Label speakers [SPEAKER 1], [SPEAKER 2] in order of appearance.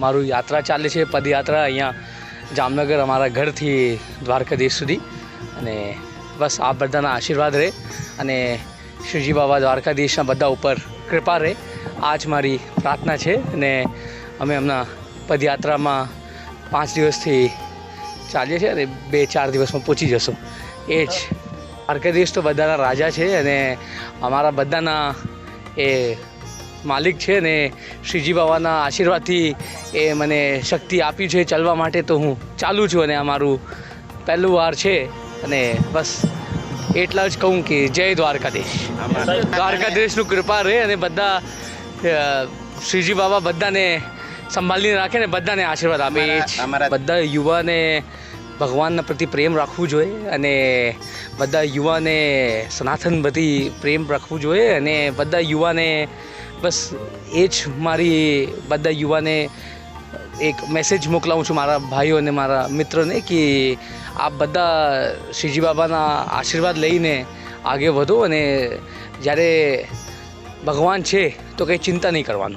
[SPEAKER 1] મારું યાત્રા ચાલે છે, પદયાત્રા અહીંયા જામનગર અમારા ઘરથી દ્વારકાધીશ સુધી. અને બસ આ બધાના આશીર્વાદ રહે અને શિવજી બાબા દ્વારકાધીશના બધા ઉપર કૃપા રહે. આ જ મારી પ્રાર્થના છે અને અમે હમણાં પદયાત્રામાં પાંચ દિવસથી ચાલીએ છીએ અને બે ચાર દિવસમાં પહોંચી જશું. એ જ દ્વારકાધીશ તો બધાના રાજા છે અને અમારા બધાના એ માલિક છે ને શ્રીજી બાબાના આશીર્વાદથી એ મને શક્તિ આપી છે ચાલવા માટે તો હું ચાલું છું અને આ મારું પહેલું વાર છે અને બસ એટલા જ કહું કે જય દ્વારકાધીશ. દ્વારકાધીશનું કૃપા રહે અને બધા શ્રીજી બાબા બધાને સંભાળીને રાખે ને બધાને આશીર્વાદ આપે.
[SPEAKER 2] અમારા-
[SPEAKER 1] બધા યુવાને ભગવાનના પ્રતિ પ્રેમ રાખવું જોઈએ અને બધા યુવાને સનાતન પ્રતિ પ્રેમ રાખવું જોઈએ અને બધા યુવાને બસ એ જ મારી બધા યુવાને એક મેસેજ મોકલાવું છું મારા ભાઈઓ અને મારા મિત્રોને કે આપ બધા શ્રીજી બાબાના આશીર્વાદ લઈને આગળ વધો અને જ્યારે ભગવાન છે તો કંઈ ચિંતા નહીં કરવાનું.